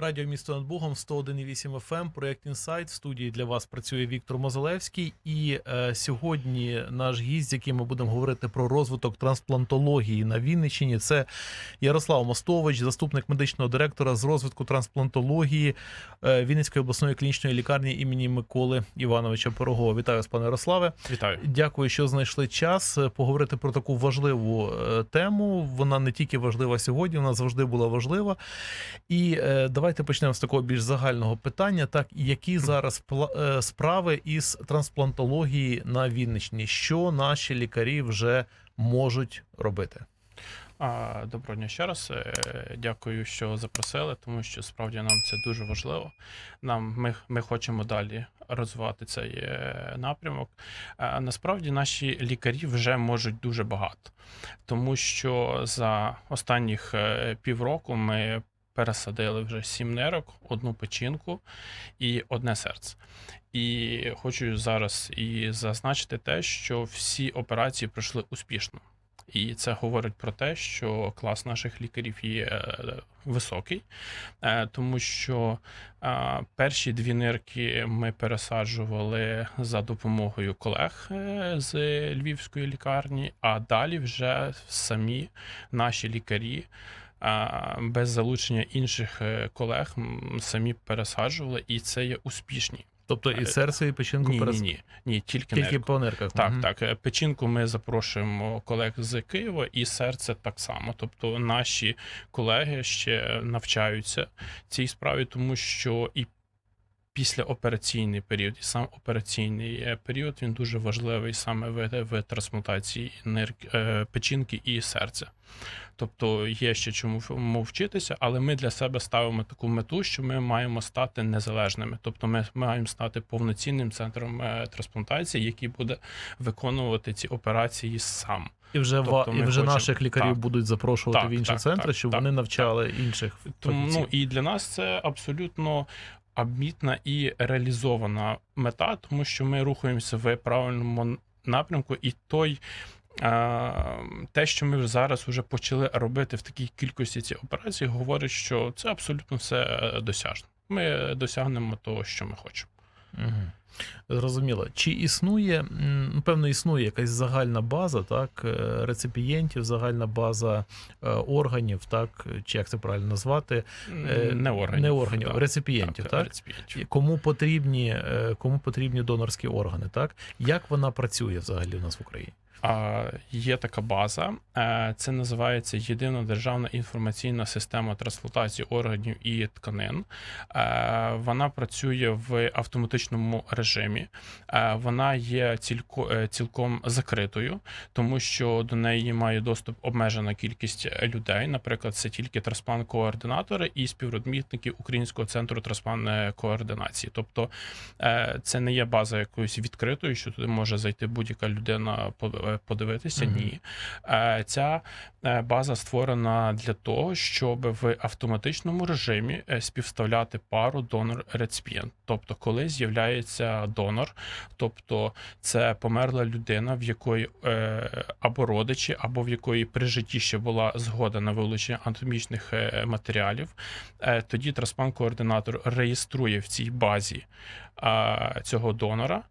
Радіо місто над Богом 101,8 FM, проєкт Інсайт. В студії для вас працює Віктор Мозалевський. І е, сьогодні наш гість, з яким ми будемо говорити про розвиток трансплантології на Вінниччині, це Ярослав Мостович, заступник медичного директора з розвитку трансплантології е, Вінницької обласної клінічної лікарні імені Миколи Івановича Пирогова. Вітаю вас, пане Ярославе. Вітаю. Дякую, що знайшли час е, поговорити про таку важливу е, тему. Вона не тільки важлива сьогодні, вона завжди була важлива. І е, давайте почнемо з такого більш загального питання. Так, які зараз е, справи із трансплантології на Вінниччині? Що наші лікарі вже можуть робити? Доброго дня ще раз. Е, Дякую, що запросили, тому що справді нам це дуже важливо. Нам ми, ми хочемо далі розвивати цей е, напрямок. Насправді наші лікарі вже можуть дуже багато, тому що за останніх півроку ми пересадили вже сім нирок, одну печінку і одне серце. І хочу зараз і зазначити те, що всі операції пройшли успішно. І це говорить про те, що клас наших лікарів є е, високий, е, тому що е, перші дві нирки ми пересаджували за допомогою колег з львівської лікарні, а далі вже самі наші лікарі. Е, Без залучення інших е, колег самі пересаджували, і це є успішні. Тобто і серце, і печінку Ні, ні, перес- ні, ні, тільки, тільки нирку. по нерках. Так, угу. так. Е, Печінку ми запрошуємо колег з Києва і серце так само. Тобто наші колеги ще навчаються цій справі, тому що і післяопераційний період, і сам операційний е, період він дуже важливий саме в, в трансплантації нирки, е, печінки і серця. Тобто є ще чому вчитися, але ми для себе ставимо таку мету, що ми маємо стати незалежними. Тобто, ми маємо стати повноцінним центром е, трансплантації, який буде виконувати ці операції сам. І вже Тобто і вже хочемо- наших лікарів так. будуть запрошувати Так, в інші так, центри, так, щоб так, вони навчали інших Тому ну і для нас це абсолютно амбітна і реалізована мета, тому що ми рухаємося в правильному напрямку, і той. Те, що ми зараз вже почали робити в такій кількості ці операції, говорить, що це абсолютно все е, досяжно. Ми досягнемо того, що ми хочемо. Угу. Зрозуміло. Чи існує, м, ну, певно, існує якась загальна база, так, е, реципієнтів, загальна база е, органів, так, чи як це правильно назвати? Е, Не органів. Не органів, так. реципієнтів, так? реципієнтів. Кому потрібні, кому потрібні донорські органи, так? Як вона працює взагалі у нас в Україні? А, Є така база, це називається Єдина державна інформаційна система трансплантації органів і тканин. Вона працює в автоматичному режимі. Е, Вона є цілько- е, цілком закритою, тому що до неї має доступ обмежена кількість людей. Наприклад, це тільки трансплант-координатори і співробітники Українського центру трансплант-координації. Тобто е, це не є база якоюсь відкритою, що туди може зайти будь-яка людина по- е, подивитися. Ні. Е, Ця е, база створена для того, щоб в автоматичному режимі е, співставляти пару донор-реципієнт. Тобто, коли з'являється донор, тобто це померла людина, в якої е, або родичі, або в якої при житті ще була згода на вилучення анатомічних е, матеріалів, е, тоді трансплант-координатор реєструє в цій базі цього донора.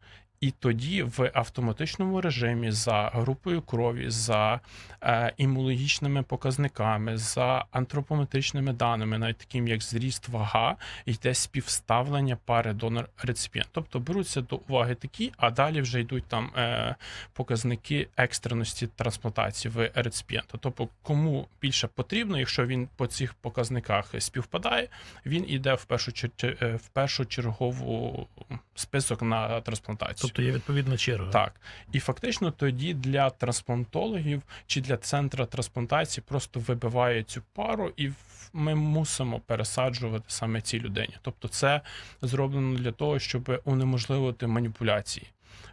І тоді в автоматичному режимі за групою крові, за е, імунологічними показниками, за антропометричними даними, навіть таким як зріст вага, йде співставлення пари донор-реципієнт. Тобто беруться до уваги такі, а далі вже йдуть там е, показники екстреності трансплантації в реципієнта. Тобто, кому більше потрібно, якщо він по цих показниках співпадає, він іде в першу е, в першочергову список на трансплантацію. Тобто є відповідна черга. Так. І фактично тоді для трансплантологів чи для центра трансплантації просто вибиває цю пару, і ми мусимо пересаджувати саме цій людині. Тобто, це зроблено для того, щоб унеможливити маніпуляції.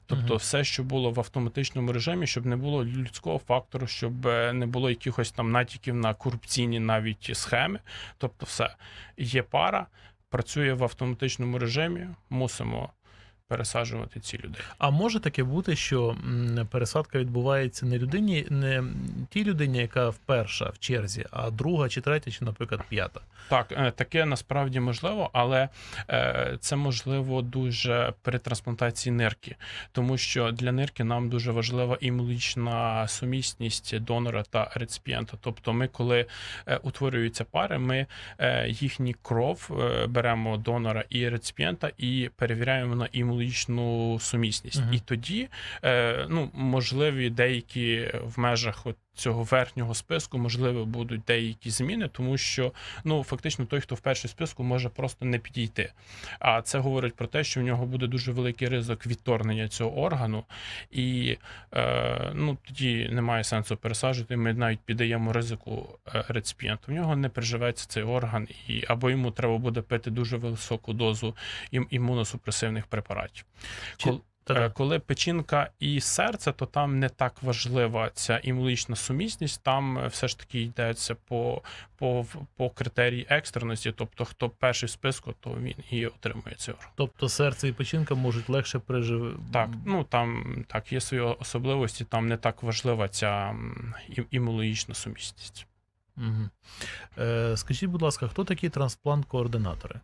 Тобто, Мгм. все, що було в автоматичному режимі, щоб не було людського фактору, щоб е, не було якихось там натяків на корупційні навіть схеми. Тобто, все є пара. працює в автоматичному режимі, мусимо пересаджувати ці людей. А може таке бути, що пересадка відбувається не людині, не тій людині, яка вперша в черзі, а друга чи третя, чи, наприклад, п'ята. Так, е, таке насправді можливо, але е, це можливо дуже при трансплантації нирки, тому що для нирки нам дуже важлива імунічна сумісність донора та реципієнта. Тобто, ми, коли е, утворюються пари, ми їхній кров беремо донора і реципієнта і перевіряємо на імунічну сумісність. Мгм. І тоді е, ну, можливі деякі в межах от цього верхнього списку, можливо, будуть деякі зміни, тому що ну фактично той, хто в перший списку, може просто не підійти. А це говорить про те, що в нього буде дуже великий ризик відторгнення цього органу, і е, ну тоді немає сенсу пересаджувати. Ми навіть піддаємо ризику е, реципієнту. В нього не переживеться цей орган, і або йому треба буде пити дуже високу дозу ім- імуносупресивних препаратів. Чи- Кол- Та-та. Е, Коли печінка і серце, то там не так важлива ця імунічна сумісність. Там е, все ж таки йдеться по, по, по критерії екстреності. Тобто, хто перший в списку, то він і отримує цей орган. Тобто серце і печінка можуть легше переживати. Так, ну там так є свої особливості. Там не так важлива ця імунологічна сумісність. Угу. Е, скажіть, будь ласка, хто такі трансплант-координатори?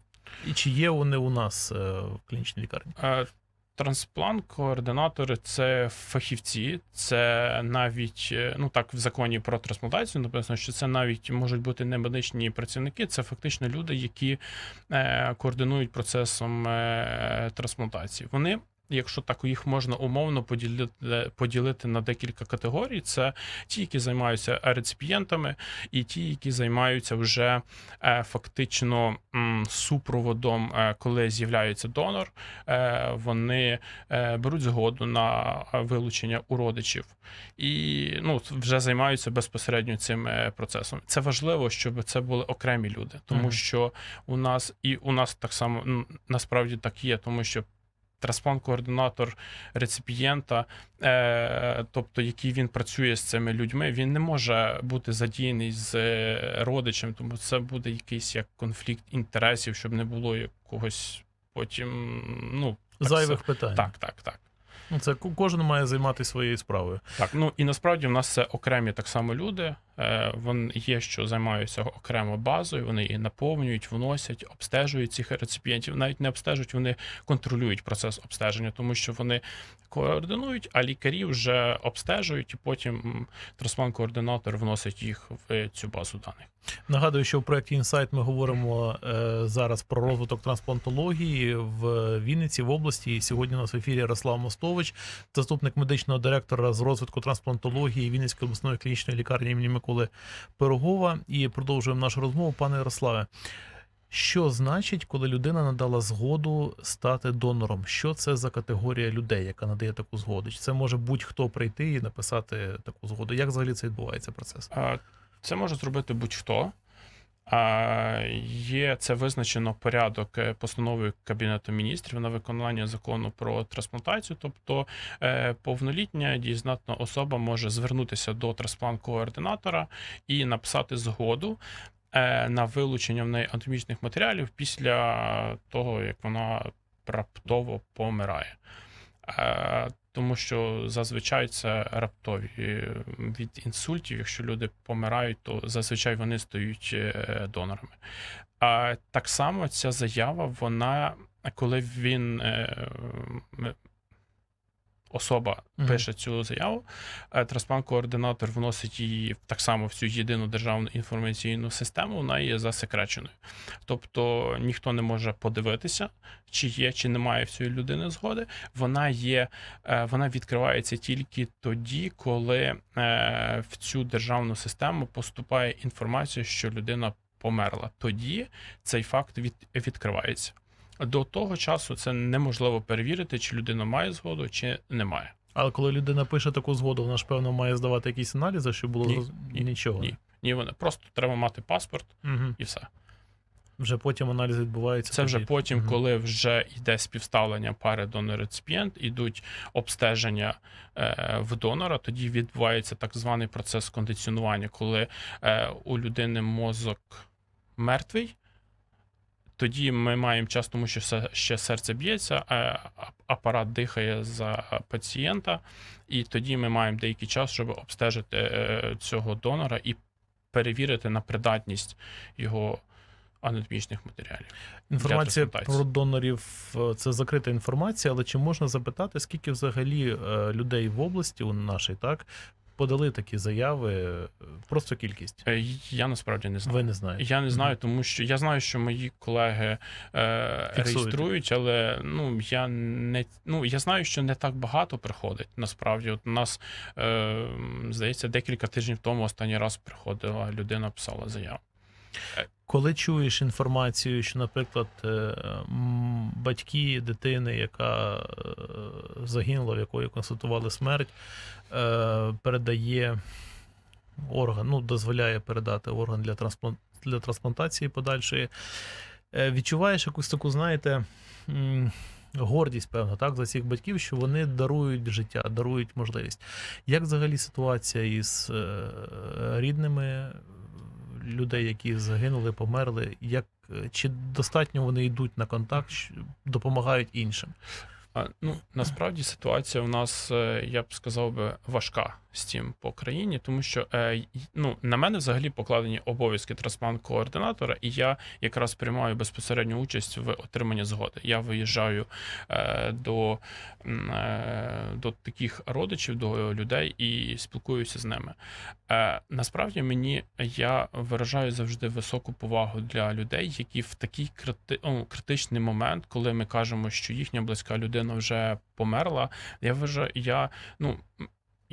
І чи є вони у нас е, в клінічній лікарні? Трансплант, координатори це фахівці, це навіть е, ну так в законі про трансплантацію написано, що це навіть можуть бути не медичні працівники, це фактично люди, які е, координують процесом е, трансплантації. Вони. Якщо так їх можна умовно поділити, поділити на декілька категорій, це ті, які займаються реципієнтами, і ті, які займаються вже е, фактично супроводом, е, коли з'являється донор, е, вони беруть згоду на вилучення у родичів і ну, вже займаються безпосередньо цим процесом. Це важливо, щоб це були окремі люди, тому Мгм. що у нас і у нас так само насправді так є, тому що. Трансплант-координатор реципієнта, е, тобто який він працює з цими людьми, він не може бути задіяний з е, родичем, тому це буде якийсь як конфлікт інтересів, щоб не було якогось потім. Ну так Зайвих питань. так, так, так. Ну, це ко- кожен має займатися своєю справою. Так, ну і насправді в нас це окремі так само люди. Е, Вони є, що займаються окремо базою, вони її наповнюють, вносять, обстежують цих реципієнтів. Навіть не обстежують, вони контролюють процес обстеження, тому що вони координують, а лікарі вже обстежують, і потім трансплант-координатор вносить їх в цю базу даних. Нагадую, що в проєкті Інсайт ми говоримо е, зараз про розвиток трансплантології в Вінниці в області. І сьогодні у нас в ефірі Ярослав Мостович, заступник медичного директора з розвитку трансплантології Вінницької обласної клінічної лікарні імені Миколи Пирогова. І продовжуємо нашу розмову. Пане Ярославе, що значить, коли людина надала згоду стати донором? Що це за категорія людей, яка надає таку згоду? Чи це може будь-хто прийти і написати таку згоду? Як взагалі це відбувається процес? Це може зробити будь-хто. Є це визначено порядок е, постановою Кабінету міністрів на виконання закону про трансплантацію. Тобто е, повнолітня дієздатна особа може звернутися до трансплант-координатора і написати згоду е, на вилучення в неї анатомічних матеріалів після того, як вона раптово помирає. Е, Тому що зазвичай це раптові е, від інсультів. Якщо люди помирають, то зазвичай вони стають е, донорами. А так само ця заява, вона коли він е, м- особа пише цю заяву, е, трансплант-координатор вносить її так само в цю єдину державну інформаційну систему, вона є засекреченою. Тобто ніхто не може подивитися, чи є, чи немає в цієї людини згоди. Вона є, е, вона відкривається тільки тоді, коли е, в цю державну систему поступає інформація, що людина померла. Тоді цей факт від, відкривається. До того часу це неможливо перевірити, чи людина має згоду, чи не має. Але коли людина пише таку згоду, вона ж певно має здавати якісь аналізи, щоб було Ні, зроз- ні, нічого. ні. Ні, вони просто треба мати паспорт Угу. і все. Вже потім аналіз відбувається. Це вже тоді. потім, Мгм. коли вже йде співставлення пари донор-реципієнт, ідуть обстеження е, в донора. Тоді відбувається так званий процес кондиціонування, коли е, у людини мозок мертвий. Тоді ми маємо час, тому що все ще серце б'ється, а апарат дихає за пацієнта, і тоді ми маємо деякий час, щоб обстежити е, цього донора і перевірити на придатність його анатомічних матеріалів. Інформація про донорів е, це закрита інформація, але чи можна запитати, скільки взагалі е, людей в області у нашій так подали такі заяви? Е, Просто кількість. Е, Я насправді не знаю. Ви не знаєте. Я не знаю, тому що я знаю, що мої колеги е, реєструють, але ну я не ну я знаю, що не так багато приходить. Насправді, от у нас е, здається, декілька тижнів тому останній раз приходила людина, писала заяву. Коли чуєш інформацію, що, наприклад, е, батьки дитини, яка е, загинула, в якої констатували смерть, е, передає орган, ну, дозволяє передати орган для, для трансплантації подальшої, відчуваєш якусь таку, знаєте, гордість, певно, так, за цих батьків, що вони дарують життя, дарують можливість. Як взагалі ситуація із рідними людей, які загинули, померли? Як, е, чи достатньо вони йдуть на контакт, допомагають іншим? Ну насправді ситуація у нас, е, я б сказав би, важка цим по країні, тому що е, ну на мене взагалі покладені обов'язки трансплант-координатора, і я якраз приймаю безпосередню участь в отриманні згоди. Я виїжджаю е, до, е, до таких родичів, до людей і спілкуюся з ними. Насправді мені я виражаю завжди високу повагу для людей, які в такий крити, ну, критичний момент, коли ми кажемо, що їхня близька людина вже померла. Я вважаю, я ну.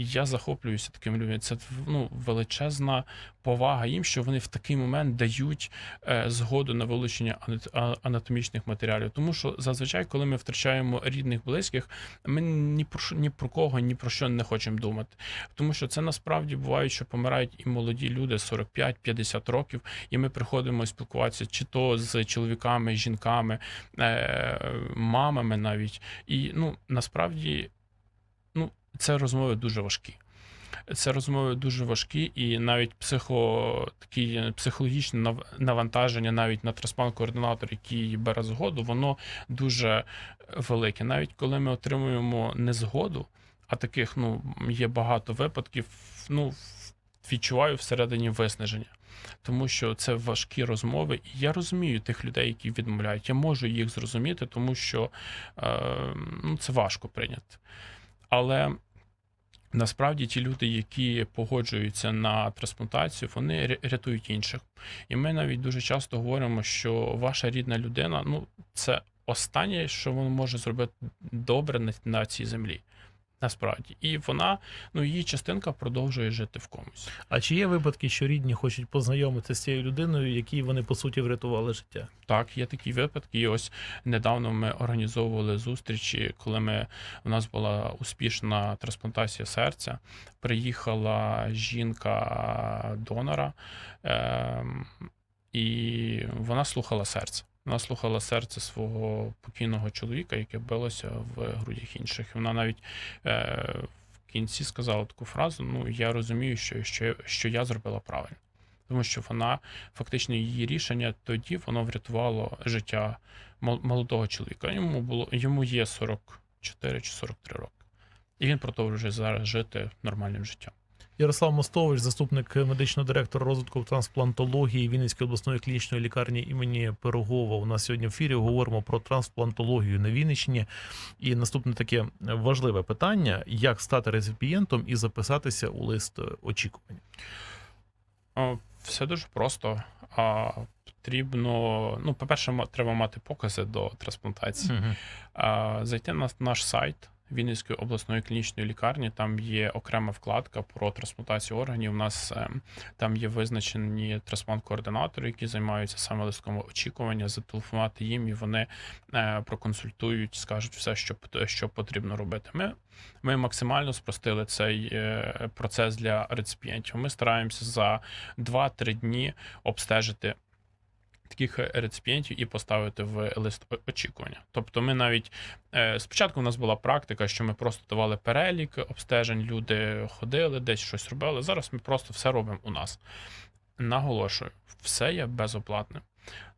Я захоплююся такими людьми. Це ну, величезна повага їм, що вони в такий момент дають е, згоду на вилучення анат- анатомічних матеріалів. Тому що зазвичай, коли ми втрачаємо рідних близьких, ми ні про що ні про кого, ні про що не хочемо думати. Тому що це насправді буває, що помирають і молоді люди 45-50 років, і ми приходимо спілкуватися чи то з чоловіками, жінками, е, мамами навіть. І ну насправді, це розмови дуже важкі. Це розмови дуже важкі, і навіть психо, такі психологічне навантаження навіть на трансплант-координатор, який бере згоду, воно дуже велике. Навіть коли ми отримуємо незгоду, а таких ну, є багато випадків, ну, відчуваю всередині виснаження. Тому що це важкі розмови, і я розумію тих людей, які відмовляють. Я можу їх зрозуміти, тому що е, ну, це важко прийняти. Але насправді ті люди, які погоджуються на трансплантацію, вони рятують інших. І ми навіть дуже часто говоримо, що ваша рідна людина ну, це останнє, що вона може зробити добре на, цій землі. Насправді, і вона, ну її частинка продовжує жити в комусь. А чи є випадки, що рідні хочуть познайомитися з цією людиною, якій вони по суті врятували життя? Так, є такі випадки. І ось недавно ми організовували зустрічі, коли ми у нас була успішна трансплантація серця. Приїхала жінка донора, ем, і вона слухала серце. Вона слухала серце свого покійного чоловіка, яке билося в грудях інших. Вона навіть е, в кінці сказала таку фразу: Ну, я розумію, що, що, що я зробила правильно. Тому що вона фактично її рішення тоді воно врятувало життя мол- молодого чоловіка. Йому було йому є 44 чи 43 роки. І він продовжує зараз жити нормальним життям. Ярослав Мостович, заступник медичного директора розвитку трансплантології Вінницької обласної клінічної лікарні імені Пирогова. У нас сьогодні в ефірі говоримо про трансплантологію на Вінниччині. І наступне таке важливе питання: як стати реципієнтом і записатися у лист очікування. Все дуже просто. А, потрібно, ну, по-перше, треба мати покази до трансплантації. А, Зайти на наш сайт Вінницької обласної клінічної лікарні. Там є окрема вкладка про трансплантацію органів. У нас е, там є визначені трансплант-координатори, які займаються саме листком очікування. Зателефонувати їм, і вони е, проконсультують, скажуть все, що що потрібно робити. Ми, ми максимально спростили цей е, процес для реципієнтів. Ми стараємося за 2-3 дні обстежити таких реципієнтів і поставити в лист очікування. Тобто, ми навіть е, спочатку у нас була практика, що ми просто давали перелік обстежень, люди ходили, десь щось робили. Зараз ми просто все робимо у нас. Наголошую, все є безоплатним.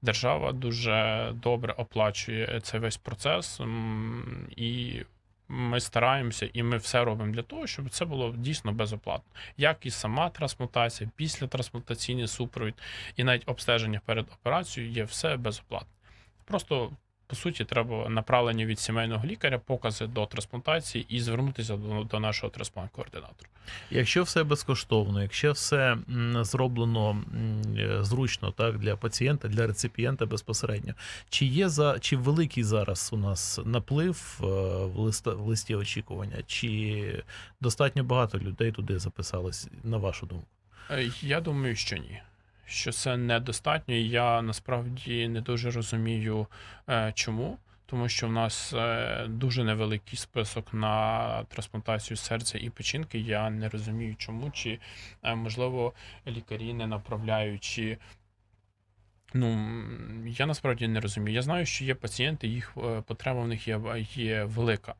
Держава дуже добре оплачує цей весь процес, і стараємося, і ми все робимо для того, щоб це було дійсно безоплатно. Як і сама трансплантація, після трансплантаційний супровід, і навіть обстеження перед операцією є все безоплатно. Просто по суті, треба направлення від сімейного лікаря, покази до трансплантації і звернутися до, до нашого трансплант-координатора. Якщо все безкоштовно, якщо все зроблено е, зручно так для пацієнта, для реципієнта безпосередньо, чи є за чи великий зараз у нас наплив е, в листа в листі очікування, чи достатньо багато людей туди записались, на вашу думку? Е, Я думаю, що ні. Що це недостатньо, і я насправді не дуже розумію, е, чому. Тому що в нас е, дуже невеликий список на трансплантацію серця і печінки. Я не розумію, чому, чи е, можливо лікарі не направляють, чи ну я насправді не розумію. Я знаю, що є пацієнти, їх потреба в них є, є велика.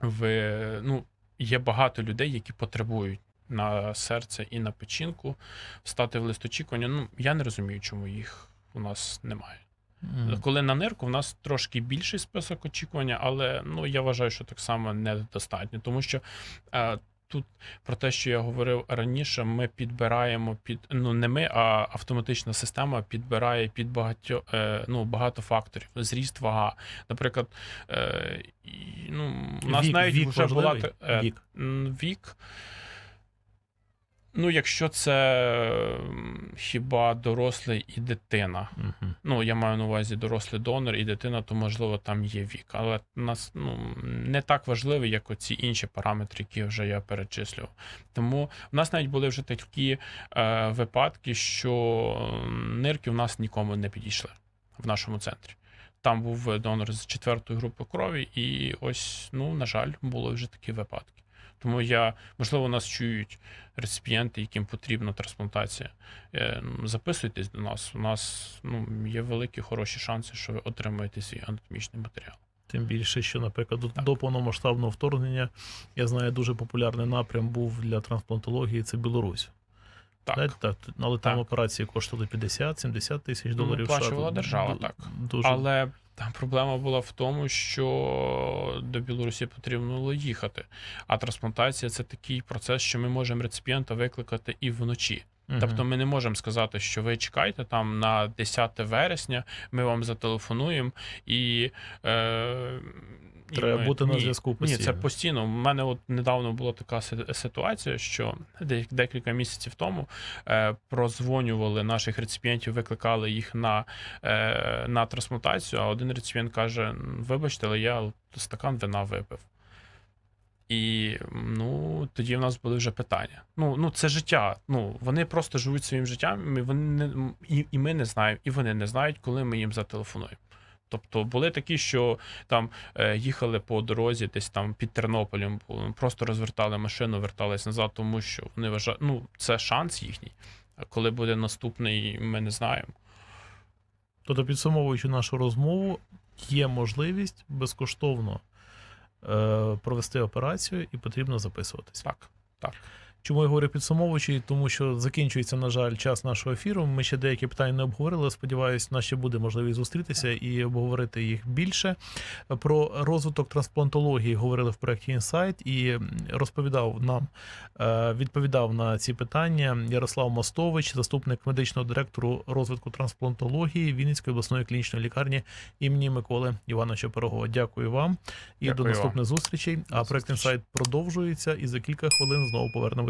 В, ну, є багато людей, які потребують на серце і на печінку стати в лист очікування. Ну, я не розумію, чому їх у нас немає. М. Коли на нирку, в нас трошки більший список очікування, але ну я вважаю, що так само недостатньо, тому що е, тут про те, що я говорив раніше, ми підбираємо під ну не ми, а автоматична система підбирає під багатьо е, ну багато факторів. Зріст, вага. Наприклад, е, ну у нас Вік- навіть вік вже була важливий? е, Вік. вік. Ну, якщо це хіба дорослий і дитина. Мгм. Ну, я маю на увазі дорослий донор і дитина, то можливо там є вік. Але у нас ну, не так важливий, як оці інші параметри, які вже я перечислював. Тому в нас навіть були вже такі е, випадки, що нирки в нас нікому не підійшли в нашому центрі. Там був донор з четвертої групи крові, і ось, ну, на жаль, були вже такі випадки. Тому я, можливо, нас чують реципієнти, яким потрібна трансплантація. Е, ну, Записуйтесь до нас. У нас ну, є великі хороші шанси, що ви отримаєте свій анатомічний матеріал. Тим більше, що, наприклад, Так. до повномасштабного вторгнення, я знаю, дуже популярний напрям був для трансплантології це Білорусь. Так. Знаєте, так, але там операції коштували 50-70 тисяч Ну, доларів. оплачувала США. держава, так. Дуже Але там проблема була в тому, що до Білорусі потрібно було їхати. А трансплантація це такий процес, що ми можемо реципієнта викликати і вночі. Тобто ми не можемо сказати, що ви чекайте там на 10 вересня, ми вам зателефонуємо і. Е, і Треба ми- бути на зв'язку Ні, це постійно. постійно. У мене от недавно була така ситуація, що декілька місяців тому е, прозвонювали наших реципієнтів, викликали їх на, е, на трансплантацію, а один реципієнт каже: вибачте, але я стакан вина випив. І ну тоді в нас були вже питання. Ну, ну це життя. Ну вони просто живуть своїм життям. і Вони не і, і ми не знаємо, і вони не знають, коли ми їм зателефонуємо. Тобто були такі, що там е, їхали по дорозі, десь там під Тернополем, просто розвертали машину, вертались назад, тому що вони вважають, ну це шанс їхній. А коли буде наступний, ми не знаємо. Тобто, підсумовуючи нашу розмову, є можливість безкоштовно е, провести операцію і потрібно записуватись. Так, так. Чому я говорю підсумовуючи? Тому що закінчується, на жаль, час нашого ефіру. Ми ще деякі питання не обговорили. Сподіваюсь, в нас ще буде можливість зустрітися і обговорити їх більше. Про розвиток трансплантології говорили в проєкті Інсайт і розповідав нам, е, відповідав на ці питання Ярослав Мостович, заступник медичного директору розвитку трансплантології Вінницької обласної клінічної лікарні імені Миколи Івановича Пирогова. Дякую вам і Дякую до вам. наступних зустрічей. А До проєкт. Інсайт продовжується і за кілька хвилин знову повернемось